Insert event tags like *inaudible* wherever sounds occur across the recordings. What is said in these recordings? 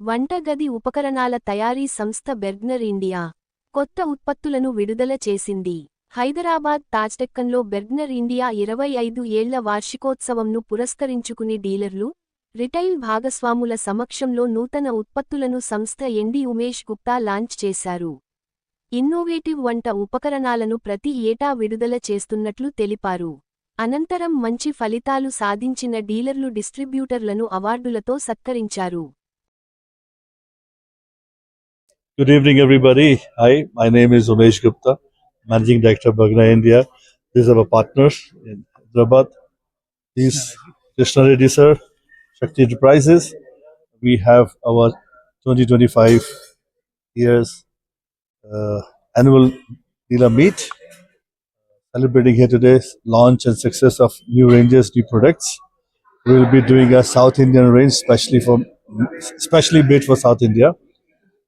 వంటగది ఉపకరణాల తయారీ సంస్థ బెర్గ్నర్ ఇండియా కొత్త ఉత్పత్తులను విడుదల చేసింది. హైదరాబాద్ తాజ్టెక్కన్లో బెర్గ్నర్ ఇండియా ఇరవై ఐదు ఏళ్ళ వార్షికోత్సవంను పురస్కరించుకుని డీలర్లు రిటైల్ భాగస్వాముల సమక్షంలో నూతన ఉత్పత్తులను సంస్థ ఎండి ఉమేష్ గుప్తా లాంచ్ చేశారు. ఇన్నోవేటివ్ వంట ఉపకరణాలను ప్రతి ఏటా విడుదల చేస్తున్నట్లు తెలిపారు. అనంతరం మంచి ఫలితాలు సాధించిన డీలర్లు డిస్ట్రిబ్యూటర్లను అవార్డులతో సత్కరించారు. Good evening, everybody. Hi, my name is Umesh Gupta, Managing Director, of Bagna India. These are our partners in Hyderabad. These Krishna Reddy, sir, Shakti Enterprises. We have our 2025 years uh, annual dealer meet, celebrating here today launch and success of new ranges, new products. We will be doing a South Indian range, especially for, especially made for South India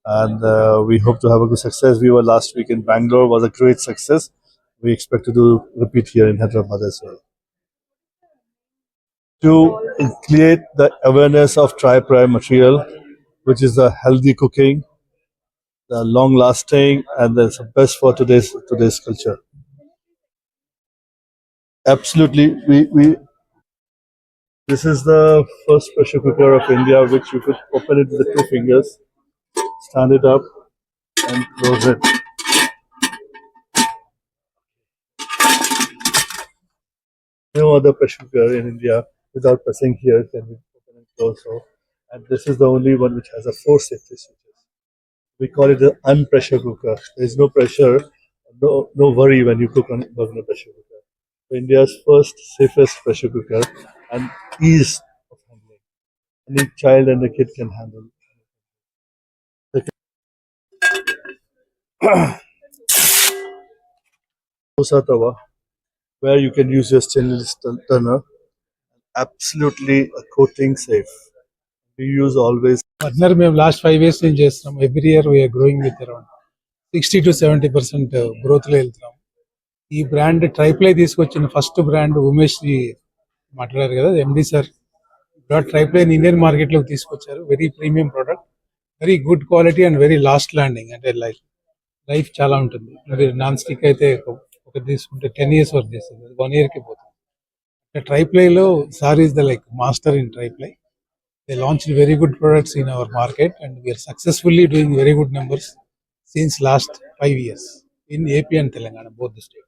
and uh, we hope to have a good success. We were last week in Bangalore, was a great success. We expect to do repeat here in Hyderabad as well. To create the awareness of tri prime material, which is a healthy cooking, the long lasting, and the best for today's today's culture. Absolutely, we we. This is the first pressure cooker of India, which you could open it with two fingers stand it up and close it. No other pressure cooker in India without pressing here can be open and close. So, and this is the only one which has a four safety switches. We call it an unpressure cooker. There is no pressure, no no worry when you cook on burner pressure cooker. India's first safest pressure cooker and ease of handling. Any child and a kid can handle. *clears throat* dosa tawa where you can use your stainless turner absolutely a coating safe. We use always partner మేము last five years నుంచి చేస్తున్నాం? Every year we're growing with around sixty to seventy percent గ్రోత్లో వెళ్తున్నాం. ఈ brand triply తీసుకొచ్చిన first brand Umesh మాట్లాడారు కదా MD sir triply Indian మార్కెట్లోకి తీసుకొచ్చారు. Very premium product very good quality and very last landing అంటే లైఫ్ లైఫ్ చాలా ఉంటుంది. మీరు నాన్ స్టిక్ అయితే ఒకటి తీసుకుంటే టెన్ ఇయర్స్ వరకు చేస్తుంది. అది వన్ ఇయర్కి పోతుంది. ట్రైప్లైలో sir is the like master in Triply. They launch very good products in our market and we're successfully doing very good numbers since last five years in AP and Telangana both the state